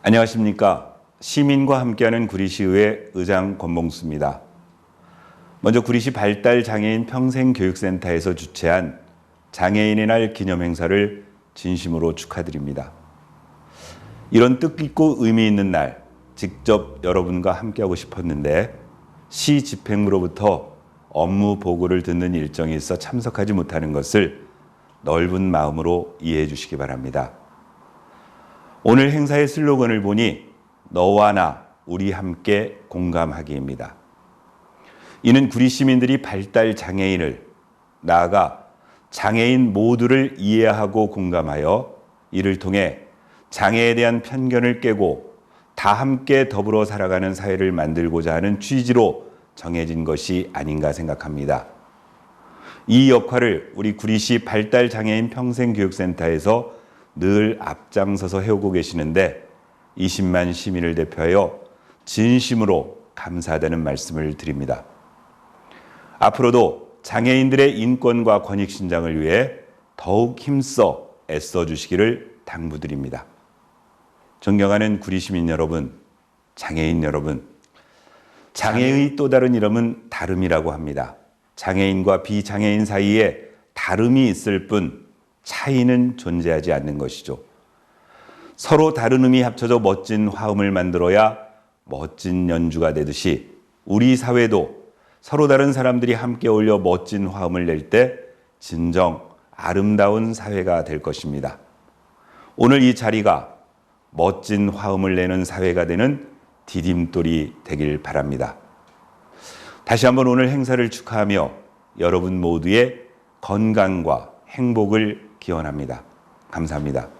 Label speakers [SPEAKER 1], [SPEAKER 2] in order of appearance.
[SPEAKER 1] 안녕하십니까. 시민과 함께하는 구리시의회 의장 권봉수입니다. 먼저 구리시 발달 장애인 평생 교육센터에서 주최한 장애인의 날 기념 행사를 진심으로 축하드립니다. 이런 뜻깊고 의미 있는 날 직접 여러분과 함께하고 싶었는데 시 집행부로부터 업무 보고를 듣는 일정이 있어 참석하지 못하는 것을 넓은 마음으로 이해해 주시기 바랍니다. 오늘 행사의 슬로건을 보니 너와 나 우리 함께 공감하기입니다. 이는 구리 시민들이 발달 장애인을 나아가 장애인 모두를 이해하고 공감하여 이를 통해 장애에 대한 편견을 깨고 다 함께 더불어 살아가는 사회를 만들고자 하는 취지로 정해진 것이 아닌가 생각합니다. 이 역할을 우리 구리시 발달 장애인 평생교육센터에서 늘 앞장서서 해오고 계시는데 20만 시민을 대표하여 진심으로 감사하다는 말씀을 드립니다. 앞으로도 장애인들의 인권과 권익 신장을 위해 더욱 힘써 애써 주시기를 당부드립니다. 존경하는 구리 시민 여러분, 장애인 여러분, 장애의 또 다른 이름은 다름이라고 합니다. 장애인과 비장애인 사이에 다름이 있을 뿐 차이는 존재하지 않는 것이죠. 서로 다른 음이 합쳐져 멋진 화음을 만들어야 멋진 연주가 되듯이 우리 사회도 서로 다른 사람들이 함께 어울려 멋진 화음을 낼 때 진정 아름다운 사회가 될 것입니다. 오늘 이 자리가 멋진 화음을 내는 사회가 되는 디딤돌이 되길 바랍니다. 다시 한번 오늘 행사를 축하하며 여러분 모두의 건강과 행복을 기원합니다. 감사합니다.